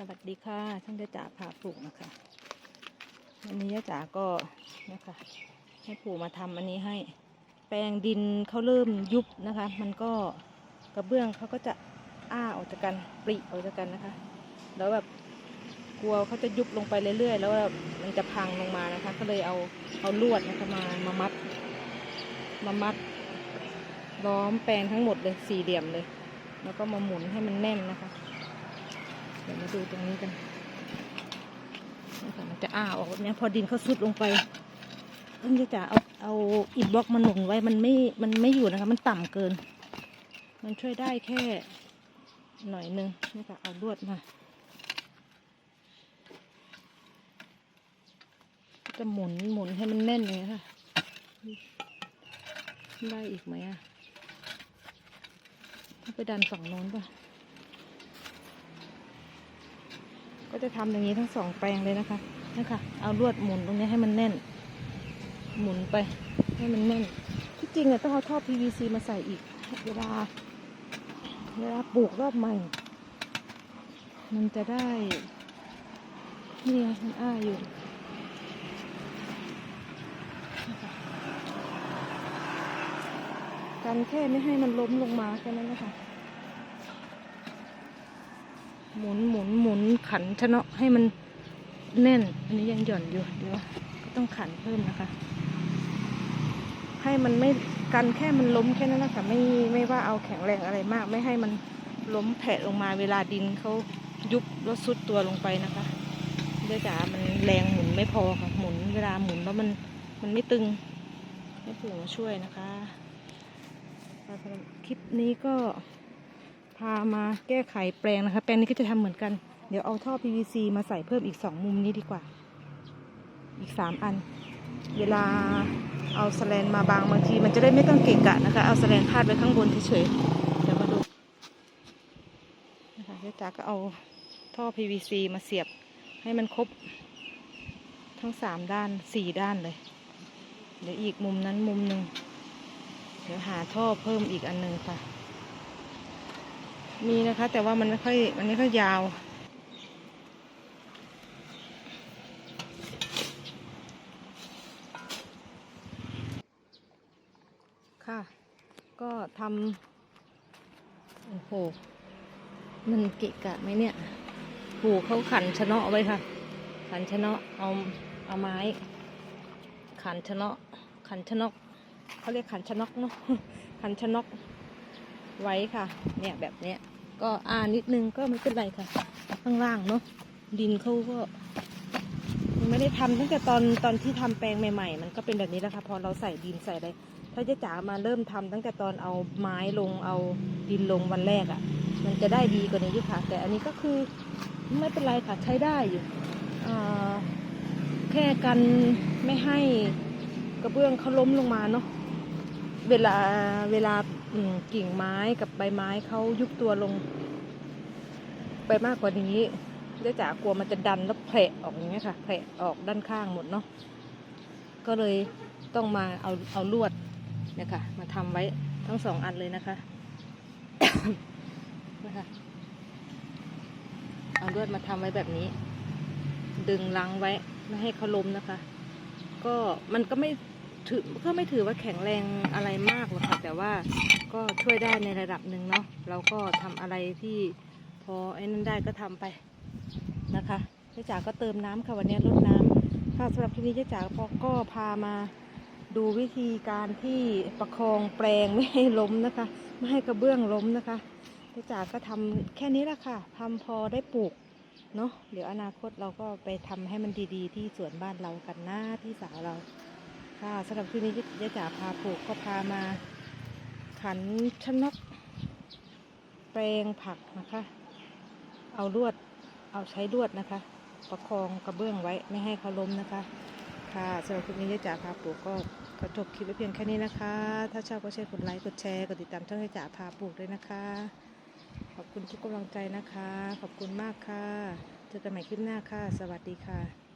สวัสดีค่ะช่างยะจ๋าพาปลูกนะคะวันนี้ยะจ๋าก็นะคะให้ปู่มาทำอันนี้ให้แปลงดินเขาเริ่มยุบนะคะ มันก็กระเบื้องเขาก็จะอ้าออกจากกันปริออกจากกันนะคะ แล้วแบบกลัวเขาจะยุบลงไปเรื่อยๆ แล้วแบบมันจะพังลงมานะคะ ก็เลยเอาเอาลวดนะคะมามามัด มามัดล้อมแปลงทั้งหมดเลยสี่เหลี่ยมเลย แล้วก็มาหมุนให้มันแน่นนะคะ ดี๋ยวมาดูตรงนี้กันนะคะมันจะอ้าออกแบบนี้พอดินเขาซุดลงไปต้องจะเอาเอาอิฐบล็อกมาหนุนไว้มันไม่มันไม่อยู่นะคะ มันต่ำเกิน มันช่วยได้แค่หน่อยนึงนี่ค่ะเอาลวดมาจะหมุนหมุนให้มันแน่นอย่างนี้ยค่ะ ได้อีกไหมอะถ้าไปดันฝั่งโน้นป่ะ ก็ จะทำอย่างนี้ทั้งสองแปลงเลยนะคะนะคะเอาลวดหมุนตรงนี้ให้มันแน่น หมุนไปให้มันแน่น ที่จริงอะต้องเอาท่อ PVC มาใส่อีก เวลาเวลาปลูกรอบใหม่ มันจะได้ นี่มันอ้าอยู่กันแค่ไม่ให้มันล้มลงมาแค่นั้นนะคะ หมุนหมุนหมุนขันชะเนาะให้มันแน่น อันนี้ยังหย่อนอยู่เดี๋ยวก็ต้องขันเพิ่มนะคะ ให้มันไม่กันแค่มันล้มแค่นั้นนะคะไม่ไม่ว่าเอาแข็งแรงอะไรมาก ไม่ให้มันล้มแผะลงมาเวลาดินเขายุบแล้วซุดตัวลงไปนะคะเดี๋ยวจ๋ามันแรงหมุนไม่พอค่ะหมุนเวลาหมุนแล้วมันมันไม่ตึงให้ปู่มาช่วยนะคะคลิปนี้ก็ พามาแก้ไขแปลงนะคะ แปลงนี้ก็จะทำเหมือนกัน เดี๋ยวเอาท่อ PVC มาใส่เพิ่มอีกสองมุมนี้ดีกว่า อีกสามอัน เวลาเอาสแลนมาบางบางที มันจะได้ไม่ต้องเกะกะนะคะ เอาสแลนพาดไว้ข้างบนเฉยๆ เดี๋ยวมาดูนะคะเดี๋ยวจ๋าก็เอาท่อ PVC มาเสียบให้มันครบทั้งสามด้านสี่ด้านเลย เดี๋ยวอีกมุมนั้นมุมหนึ่งเดี๋ยวหาท่อเพิ่มอีกอันหนึ่งค่ะ มีนะคะ แต่ว่ามันไม่ค่อยมันไม่ค่อยยาว ค่ะ ก็ทำโอ้โห มันเกะกะไหมเนี่ยปู่เขาขันชะเนาะไว้ค่ะ ขันชะเนาะเอาเอาไม้ ขันชะเนาะขันชะนกเขาเรียกขันชะนกเนาะขันชะนกไว้ค่ะ เนี่ยแบบเนี้ย ก็อ่านิดนึงก็ไม่เป็นไรค่ะ ข้างล่างเนาะดินเขาก็ไม่ได้ทำตั้งแต่ตอนตอนที่ทำแปลงใหม่ๆ มันก็เป็นแบบนี้แหละค่ะพอเราใส่ดินใส่อะไรถ้าเจะจ๋ามาเริ่มทำตั้งแต่ตอนเอาไม้ลงเอาดินลงวันแรกอะ่ะ มันจะได้ดีกว่านี้อยู่ค่ะ แต่อันนี้ก็คือไม่เป็นไรค่ะใช้ได้อยู่แค่กันไม่ให้กระเบื้องเขาล้มลงมาเนาะเวลาเวลา กิ่งไม้กับใบไม้เขายุบตัวลง ไปมากกว่านี้เดี๋ยวจ๋ากกลัวมันจะดันแล้วแผลออกอย่างเงี้ยค่ะแผลออกด้านข้างหมดเนาะก็เลยต้องมาเอาเอาลวดเนี่ยค่ะ มาทำไว้ทั้งสองอันเลยนะคะนะคะเอาลวดมาทำไว้แบบนี้ ดึงลังไว้ไม่ให้เขาล้มนะคะ ก็มันก็ไม่ถือก็ไม่ถือว่าแข็งแรงอะไรมากหรอกค่ะ แต่ว่า ก็ช่วยได้ในระดับหนึ่งเนาะเราก็ทำอะไรที่พอไอ้นั้นได้ก็ทำไปนะคะเจ๊จ๋าก็เติมน้ำค่ะวันนี้ลดน้ำค่ะสำหรับที่นี้เจ๊จ๋าพอก็พามาดูวิธีการที่ประคองแปลงไม่ให้ล้มนะคะ ไม่ให้กระเบื้องล้มนะคะเจ๊จ๋าก็ทำแค่นี้แหละค่ะทำพอได้ปลูกเนาะเดี๋ยวอนาคตเราก็ไปทำให้มันดีๆ ที่สวนบ้านเรากันหนะพี่สาวเราค่ะสำหรับคืนนี้ยายจ๋าพาปลูกก็พามา ขันชนก แปลงผักนะคะ เอาลวดเอาใช้ลวดนะคะ ประคองกระเบื้องไว้ไม่ให้เขาล้มนะคะ ค่ะสำหรับคลิปนี้ยาจ๋าพาปลูกก็ขอจบคลิปไว้เพียงแค่นี้นะคะ ถ้าชอบก็ช่วยกดไลค์กดแชร์กดติดตามช่องยาจ๋าพาปลูกด้วยนะคะ ขอบคุณทุกกำลังใจนะคะ ขอบคุณมากค่ะเจอกันใหม่คลิปหน้าค่ะ สวัสดีค่ะ